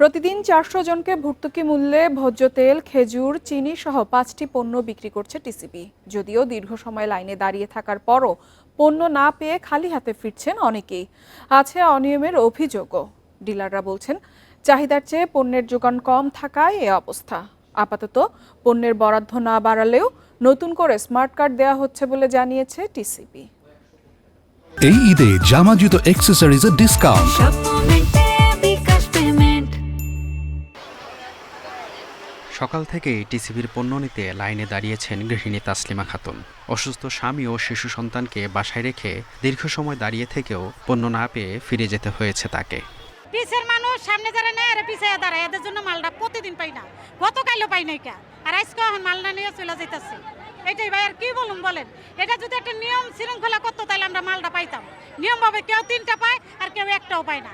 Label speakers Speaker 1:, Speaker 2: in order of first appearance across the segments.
Speaker 1: প্রতিদিন চারশো জনকে ভর্তুকি মূল্যে ভোজ্য তেল খেজুর চিনি সহ পাঁচটি পণ্য বিক্রি করছে টিসিবি। যদিও দীর্ঘ সময় লাইনে দাঁড়িয়ে থাকার পরও পণ্য না পেয়ে খালি হাতে ফিরছেন অনেকেই। আছে অনিয়মের অভিযোগও। ডিলাররা বলছেন চাহিদার চেয়ে পণ্যের যোগান কম থাকায় এ অবস্থা। আপাতত পণ্যের বরাদ্দ না বাড়ালেও নতুন করে স্মার্ট কার্ড দেওয়া হচ্ছে বলে জানিয়েছে টিসিবি।
Speaker 2: এই ঈদে জামা জুতো অ্যাক্সেসরিজের ডিসকাউন্ট
Speaker 3: সকাল থেকেই টিসিবির পণ্য নিতে লাইনে দাঁড়িয়েছেন গৃহিণী তাসলিমা খাতুন। অসুস্থ স্বামী ও শিশু সন্তানকে বাসায় রেখে দীর্ঘ সময় দাঁড়িয়ে থেকেও পণ্য না পেয়ে ফিরে যেতে হয়েছে তাকে।
Speaker 4: পিছের মানুষ সামনে যারা নেয় আর পিছিয়ে দাঁড়ায়। এদের জন্য মালটা প্রতিদিন পাই না। গতকালও পাই নাই কা? আর আজকে এখন মালটা নিয়ে চলে যাইতেছে। এটাই ভাই আর কি বলুন বলেন? এটা যদি একটা নিয়ম শৃঙ্খলা করতো তাহলে আমরা মালটা পাইতাম। নিয়মভাবে কেউ তিনটা পায় আর কেউ একটাও পায় না।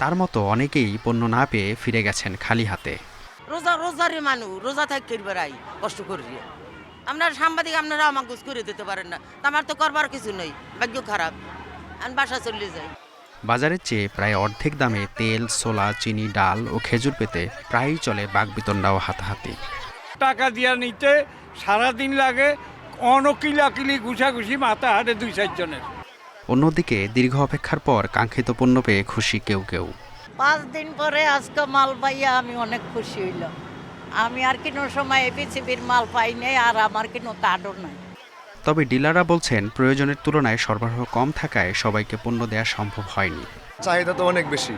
Speaker 3: তার মতো অনেকেই পণ্য না পেয়ে ফিরে গেছেন খালি হাতে।
Speaker 5: রোজা রোজারে মানুষ রোজা থাকি বেড়াই কষ্ট করি আপনার সাংবাদিক আপনারা আমাকে গুছ করে দিতে পারেন না। তা আমার তো করবার কিছু নেই ভাগ্য খারাপ। আমি বাসা চলে যাই।
Speaker 3: বাজারের চেয়ে প্রায় অর্ধেক দামে তেল ছোলা চিনি ডাল ও খেজুর পেতে প্রায়ই চলে বাগবিতণ্ডা ও হাতাহাতি।
Speaker 6: টাকা দিয়া নিতে সারাদিন লাগে অনকিলাকিলি ঘুষাঘুষি মাথা হাটে দুই চারজনের।
Speaker 3: অন্যদিকে দীর্ঘ অপেক্ষার পর কাঙ্ক্ষিত পণ্য পেয়ে খুশি কেউ কেউ।
Speaker 7: পাঁচ দিন পরে আজকে মাল পাইয়া আমি অনেক খুশি হইলাম। আমি আর কোনো সময় এপিসিবির মাল পাই নাই আর আমার কোনো কার্ডও নাই।
Speaker 3: তবে ডিলাররা বলছেন প্রয়োজনের তুলনায় সরবরাহ কম থাকায় সবাইকে পণ্য দেওয়া সম্ভব হয়নি।
Speaker 8: চাহিদা তো অনেক বেশি।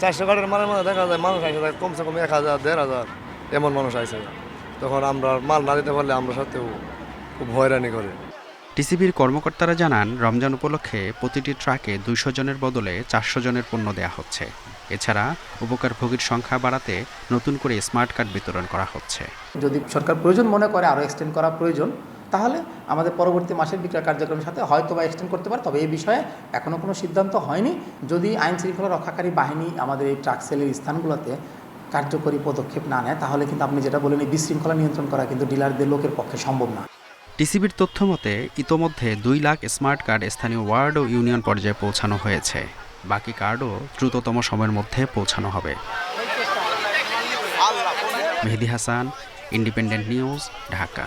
Speaker 8: চারশো কাঠের মালের মধ্যে দেখা যায় মানুষ আসে কমসে কম এক হাজার দেড় হাজার এমন মানুষ আসে তখন আমরা মাল না দিতে পারলে আমরা সাথেও খুব হয়রানি করে।
Speaker 3: টিসিবির কর্মকর্তারা জানান, রমজান উপলক্ষে প্রতিটি ট্রাকে দুইশো জনের বদলে চারশো জনের পণ্য দেওয়া হচ্ছে। এছাড়া উপকারভোগীর সংখ্যা বাড়াতে নতুন করে স্মার্ট কার্ড বিতরণ করা হচ্ছে।
Speaker 9: যদি সরকার প্রয়োজন মনে করে আরও এক্সটেন্ড করা প্রয়োজন, তাহলে আমাদের পরবর্তী মাসের বিক্রয় কার্যক্রমের সাথে হয়তো বা এক্সটেন্ড করতে পারে, তবে এই বিষয়ে এখনও কোনো সিদ্ধান্ত হয়নি। যদি আইন শৃঙ্খলা রক্ষাকারী বাহিনী আমাদের এই ট্রাক সেলের স্থানগুলোতে কার্যকরী পদক্ষেপ না নেয়, তাহলে কিন্তু আপনি যেটা বলেন এই বিশৃঙ্খলা নিয়ন্ত্রণ করা কিন্তু ডিলারদের লোকের পক্ষে সম্ভব না।
Speaker 3: টিসিবির তথ্য মতে, ইতোমধ্যে দুই লাখ স্মার্ট কার্ড স্থানীয় ওয়ার্ড ও ইউনিয়ন পর্যায়ে পৌঁছানো হয়েছে। বাকি কার্ডও দ্রুততম সময়ের মধ্যে পৌঁছানো হবে। Mehedi Hasan, Independent News, Dhaka.